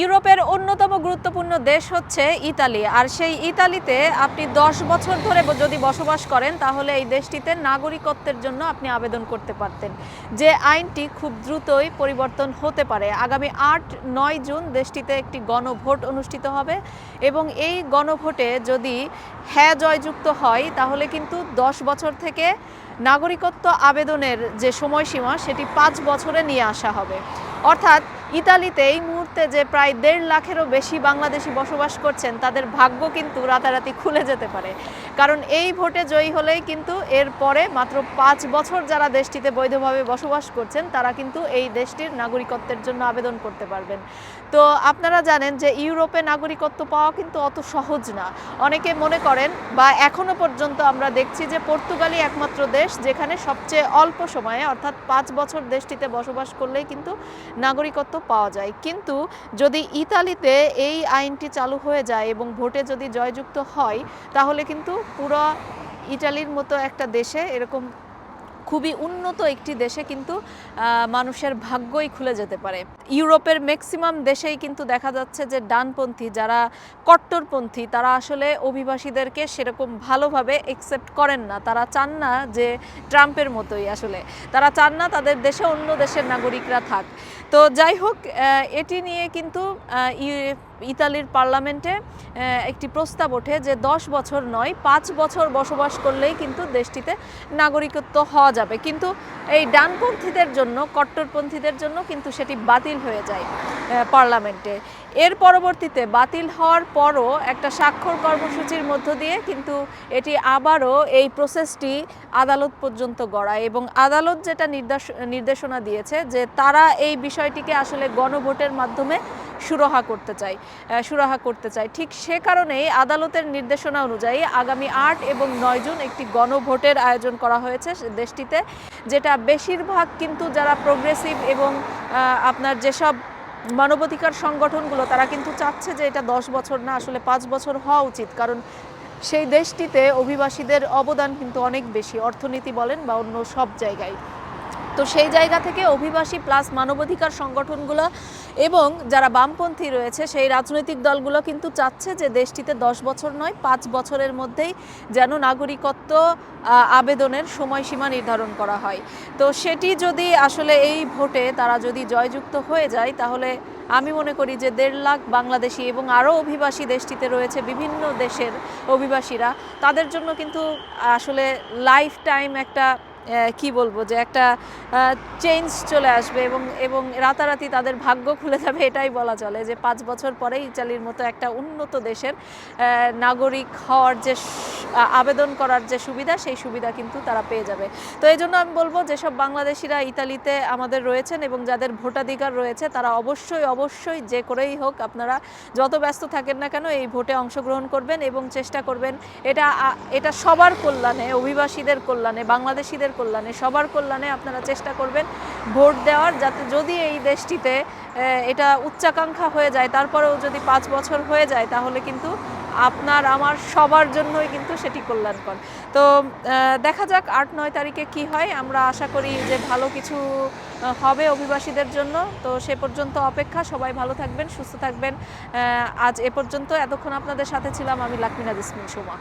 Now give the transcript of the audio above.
ইউরোপের অন্যতম গুরুত্বপূর্ণ দেশ হচ্ছে ইতালি। আর সেই ইতালিতে আপনি দশ বছর ধরে যদি বসবাস করেন, তাহলে এই দেশটিতে নাগরিকত্বের জন্য আপনি আবেদন করতে পারতেন। যে আইনটি খুব দ্রুতই পরিবর্তন হতে পারে। আগামী আট, নয় জুন দেশটিতে একটি গণভোট অনুষ্ঠিত হবে এবং এই গণভোটে যদি হ্যাঁ জয়যুক্ত হয়, তাহলে কিন্তু দশ বছর থেকে নাগরিকত্ব আবেদনের যে সময়সীমা, সেটি পাঁচ বছরে নিয়ে আসা হবে। অর্থাৎ ইতালিতে এই মুহূর্তে যে প্রায় দেড় লাখেরও বেশি বাংলাদেশি বসবাস করছেন, তাদের ভাগ্য কিন্তু রাতারাতি খুলে যেতে পারে। কারণ এই ভোটে জয়ী হলেই কিন্তু এর পরে মাত্র পাঁচ বছর যারা দেশটিতে বৈধভাবে বসবাস করছেন, তারা কিন্তু এই দেশটির নাগরিকত্বের জন্য আবেদন করতে পারবেন। তো আপনারা জানেন যে ইউরোপে নাগরিকত্ব পাওয়া কিন্তু অত সহজ না। অনেকে মনে করেন বা এখনও পর্যন্ত আমরা দেখছি যে পর্তুগালই একমাত্র দেশ যেখানে সবচেয়ে অল্প সময়ে, অর্থাৎ পাঁচ বছর দেশটিতে বসবাস করলেই কিন্তু নাগরিকত্ব পাওয়া যায়। কিন্তু যদি ইতালিতে এই আইনটি চালু হয়ে যায় এবং ভোটে যদি জয়যুক্ত হয়, তাহলে কিন্তু পুরো ইটালির মতো একটা দেশে এরকম খুবই উন্নত একটি দেশে কিন্তু মানুষের ভাগ্যই খুলে যেতে পারে। ইউরোপের ম্যাক্সিমাম দেশেই কিন্তু দেখা যাচ্ছে যে ডানপন্থী যারা কট্টরপন্থী, তারা আসলে অভিবাসীদেরকে সেরকম ভালোভাবে একসেপ্ট করেন না। তারা চান না যে ট্রাম্পের মতোই আসলে। তারা চান না তাদের দেশে অন্য দেশের নাগরিকরা থাক। তো যাই হোক এটি নিয়ে কিন্তু ইতালির পার্লামেন্টে একটি প্রস্তাব ওঠে যে দশ বছর নয়, পাঁচ বছর বসবাস করলেই কিন্তু দেশটিতে নাগরিকত্ব হওয়া যাবে। কিন্তু এই ডানপন্থীদের জন্য, কট্টরপন্থীদের জন্য কিন্তু সেটি বাতিল হয়ে যায় পার্লামেন্টে। এর পরবর্তীতে বাতিল হওয়ার পরও একটা স্বাক্ষর কর্মসূচির মধ্য দিয়ে কিন্তু এটি আবারও এই প্রসেসটি আদালত পর্যন্ত গড়ায় এবং আদালত যেটা নির্দেশ, নির্দেশনা দিয়েছে যে তারা এই বিষয়টিকে আসলে গণভোটের মাধ্যমে সুরাহা করতে চাই সুরাহা করতে চাই। ঠিক সে কারণেই আদালতের নির্দেশনা অনুযায়ী আগামী আট এবং নয় জুন একটি গণভোটের আয়োজন করা হয়েছে দেশটিতে, যেটা বেশিরভাগ কিন্তু যারা প্রোগ্রেসিভ এবং আপনার যেসব মানবাধিকার সংগঠনগুলো, তারা কিন্তু চাচ্ছে যে এটা দশ বছর না, আসলে পাঁচ বছর হওয়া উচিত। কারণ সেই দেশটিতে অভিবাসীদের অবদান কিন্তু অনেক বেশি। অর্থনীতি বলেন বা অন্য সব জায়গায়। তো সেই জায়গা থেকে অভিবাসী প্লাস মানবাধিকার সংগঠনগুলো এবং যারা বামপন্থী রয়েছে, সেই রাজনৈতিক দলগুলো কিন্তু চাচ্ছে যে দেশটিতে দশ বছর নয়, পাঁচ বছরের মধ্যেই যেন নাগরিকত্ব আবেদনের সময়সীমা নির্ধারণ করা হয়। তো সেটি যদি আসলে এই ভোটে তারা যদি জয়যুক্ত হয়ে যায়, তাহলে আমি মনে করি যে দেড় লাখ বাংলাদেশি এবং আরও অভিবাসী দেশটিতে রয়েছে বিভিন্ন দেশের অভিবাসীরা, তাদের জন্য কিন্তু আসলে লাইফ টাইম একটা কি বলব যে একটা চেঞ্জ চলে আসবে এবং এবং রাতারাতি তাদের ভাগ্য খুলে যাবে, এটাই বলা চলে যে পাঁচ বছর পরে ইটালির মতো একটা উন্নত দেশের নাগরিক হওয়ার যে আবেদন করার যে সুবিধা, সেই সুবিধা কিন্তু তারা পেয়ে যাবে। তো এই জন্য আমি বলব যেসব বাংলাদেশিরা ইতালিতে আমাদের রয়েছেন এবং যাদের ভোটাধিকার রয়েছে, তারা অবশ্যই অবশ্যই যে করেই হোক আপনারা যত ব্যস্ত থাকেন না কেন এই ভোটে অংশগ্রহণ করবেন এবং চেষ্টা করবেন। এটা এটা সবার কল্যাণে, অভিবাসীদের কল্যাণে, বাংলাদেশিদের কল্যাণে, সবার কল্যাণে আপনারা চেষ্টা করবেন ভোট দেওয়ার, যাতে যদি এই দেশটিতে এটা উচ্চাকাঙ্ক্ষা হয়ে যায়, তারপরেও যদি পাঁচ বছর হয়ে যায়, তাহলে কিন্তু আপনার, আমার, সবার জন্যই কিন্তু সেটি কল্যাণকর। তো দেখা যাক আট, নয় তারিখে কি হয়। আমরা আশা করি যে ভালো কিছু হবে অভিবাসীদের জন্য। তো সে পর্যন্ত অপেক্ষা। সবাই ভালো থাকবেন, সুস্থ থাকবেন। আজ এ পর্যন্ত। এতক্ষণ আপনাদের সাথে ছিলাম আমি লাকমিনা বিসমিন সুমা।